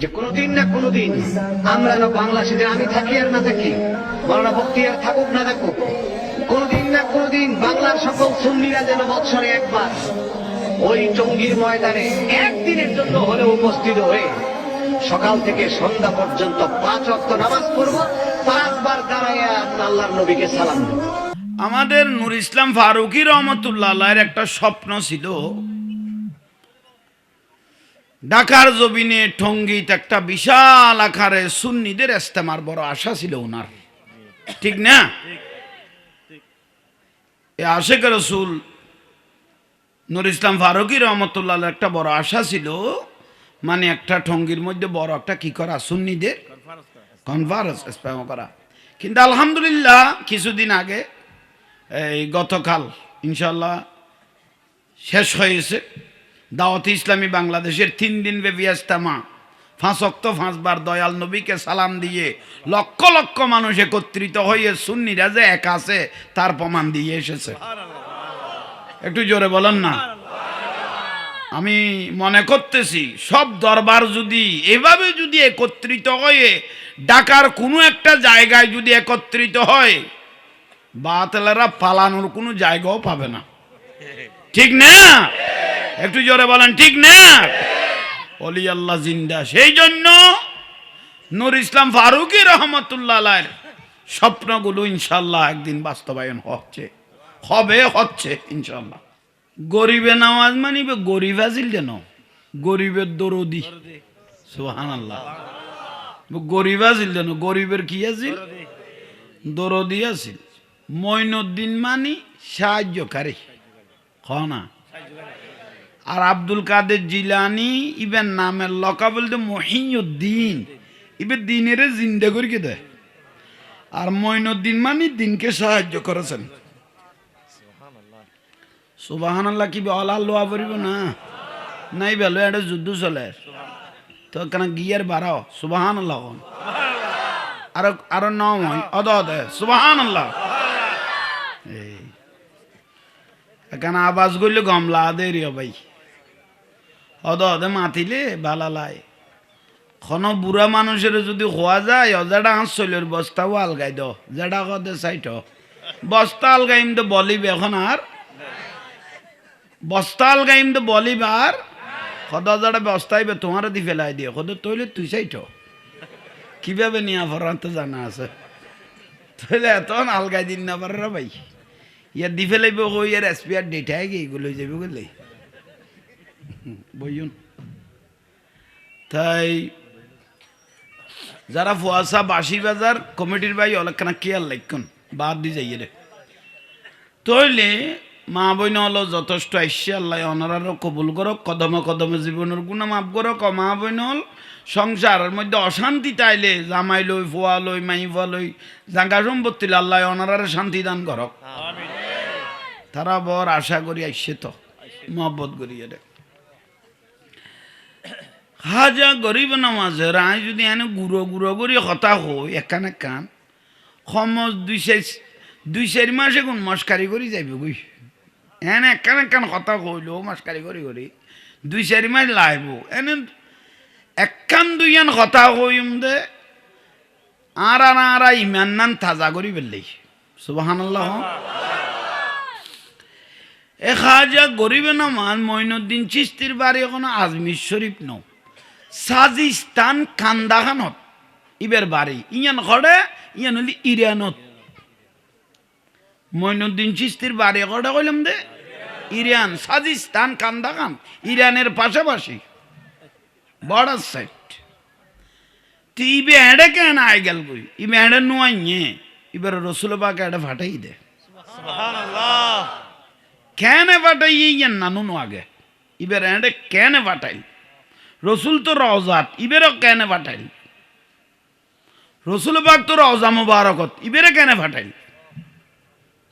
যে কোনোদিন না কোনোদিন আমরা না বাংলাদেশে আমি থাকি আর না থাকি মৌলানা বক্তিয়ার থাকুক না থাকুক, কোনোদিন না কোনোদিন বাংলার সকল সুন্নিরা যেন বৎসরে একবার ওই টঙ্গীর ময়দানে একদিনের জন্য হলে উপস্থিত হয়ে সকাল থেকে সন্ধ্যা পর্যন্ত পাঁচ অক্ত নামাজ পড়ব, পাঁচবার দাঁড়াইয়া আল্লাহর নবীকে সালাম দেব। আমাদের নুর ইসলাম ফারুকি রহমতুল্লাহ একটা স্বপ্ন ছিল ঢাকার জমিনে ঠঙ্গিত একটা বিশাল আকারে সুন্নিদের ইস্তেমার বড় আশা ছিল ওনার। ঠিক না? আশেখ রসুল নুর ইসলাম ফারুকি রহমতুল্লাহ একটা বড় আশা ছিল মানে একটা ঠঙ্গির মধ্যে বড় একটা কি করা, সুন্নিদের কনফারেন্স ইস্তেমা করা। কিন্তু আলহামদুলিল্লাহ কিছুদিন আগে, এই গতকাল ইনশাল্লাহ শেষ হয়েছে। দাওয়াত ইসলামী বাংলাদেশের তিন দিন ব্যাপী ইস্তেমা ফাঁস অক্ত ফাঁসবার দয়াল নবীকে সালাম দিয়ে লক্ষ লক্ষ মানুষ একত্রিত হয়ে সুন্নিরা যে এক আছে, তার প্রমাণ দিয়ে এসেছে। একটু জোরে বলেন না। আমি মনে করতেছি, সব দরবার যদি এভাবে যদি একত্রিত হয়ে ডাকার কোনো একটা জায়গায় যদি একত্রিত হয়, বাতেলারা পালানোর কোনো জায়গাও পাবে না। ঠিক না? একটু জোরে বলেন, ঠিক না? অলি আল্লাহ জিন্দা। সেই জন্য নূর ইসলাম ফারুকি রহমতুল্লাহ স্বপ্নগুলো ইনশাল্লাহ একদিন বাস্তবায়ন হচ্ছে। হবে, হচ্ছে ইনশাল্লাহ গরিবে নামাজ মানিবে, গরিব আজিল যেন। গরিবের দরদি। সুহান আল্লাহ গরিব আছিল যেন, গরিবের কি আছিল দরদি আছিল মইনুদ্দিন মানি সাহায্যকারী। না? আর আব্দুল কাদের জিলানি ইবেন নামের লকা বলতে মহিউদ্দিন। ইবে দিনের জিন্দা করিকে দেয়। আর মইনুদ্দিন মানে দিনকে সাহায্য করেছেন। সুবাহান আল্লাহ কি অলা লোয়া পড়িব না? নাই বেলো এটা যুদ্ধ চলে। তো কেন গিয়ার বাড়াও? সুবাহান আল্লাহ আর আর নয় অদ অদ সুবাহান আল্লাহ এই। এখানে আবাজ করলে গমলা দে রিও ভাই। অদে মাতিলে বালালায় খন বুড়া মানুষের যদি খোয়া যায় অজাডা হাঁস চলের বস্তাও আলগাই দ। কদে চাইট বস্তা আলগাইম তো বলিব এখন আর বস্তা আলগাইম তো বলিব আর কত যারা বস্তাইবে তোমার দি ফেলাই দিয়ে। কত তৈলে তুই চাইট কীভাবে নিয়ে ফরান তো জানা আছে। তৈলে এত আলগাই দিন না পারে ভাই। ইয়ার দি ফেলাইব ইয়ার এসপিআর ডেটাই গিয়ে এগুলো যাবে গেলে। বইন তাই যারা ফুয়াশা বাসি বাজার কমিটির ভাই অলেকখানা কেয়ার লাইকুন বাদ দি যাইয়ে রে তইলে মা বইন হলো যথেষ্ট আইসে আল্লাহ অনারারও কবুল করক কদমে কদমে জীবনের গুণা মাফ করক। মা বইন হল সংসারের মধ্যে অশান্তি তাইলে জামাই লই ফুয়া লই মাই ফুয়া লই জাঙ্গা সম্পত্তি আল্লাহ অনারারে শান্তি দান করক। তারা বর আশা করি আইসে তো মহব্বত করিয়ে রে হাজা গরিব নামাজে রায় যদি এনে গুঁড়ো গুঁড়ো করি হতা হই একান একান, সমজ দুই চাই দুই চারি মাস এখন মস্কারি করি যাইব গই এনে একান একান হতা হইলেও মস্কারি করি করি দুই চারি মাস লাইব। এনে একান দুইয়ান হতা হইম দে আর আর আর ইমান নান তাজা করি পেলাই। সুবাহান্লাহ এ খাজা গরিবে নামাজ মইনুদ্দিন চিস্তির বাড়ি এখন আজমির শরীফ ন। সাজিস্তান কান্দাখানত ইবের বাড়ি। ইয়ান ঘরে ইয়ান হলি ইরানত মইনুদ্দিন চিস্তির বাড়ি ঘরে কইলাম দে। ইরান সাজিস্তান কান্দাখান ইরানের পাশাপাশি বর্ডার সাইড তো ইবে এড়ে কেন আয় গেল কই? ইবে এড়ে নুয়াইয়ে ইবার রসুল বাকে এড়ে ফাটাই দে। কেন ফাটাই ইয়ান নানুন আগে ইবের এড়ে কেন ফাটাইল রসুল তো রওজাত ইবেরও কেনে ফাটাইল রসুল বাগ তো রওজা মুবারকত ইবেরে কেনে ফাটাইল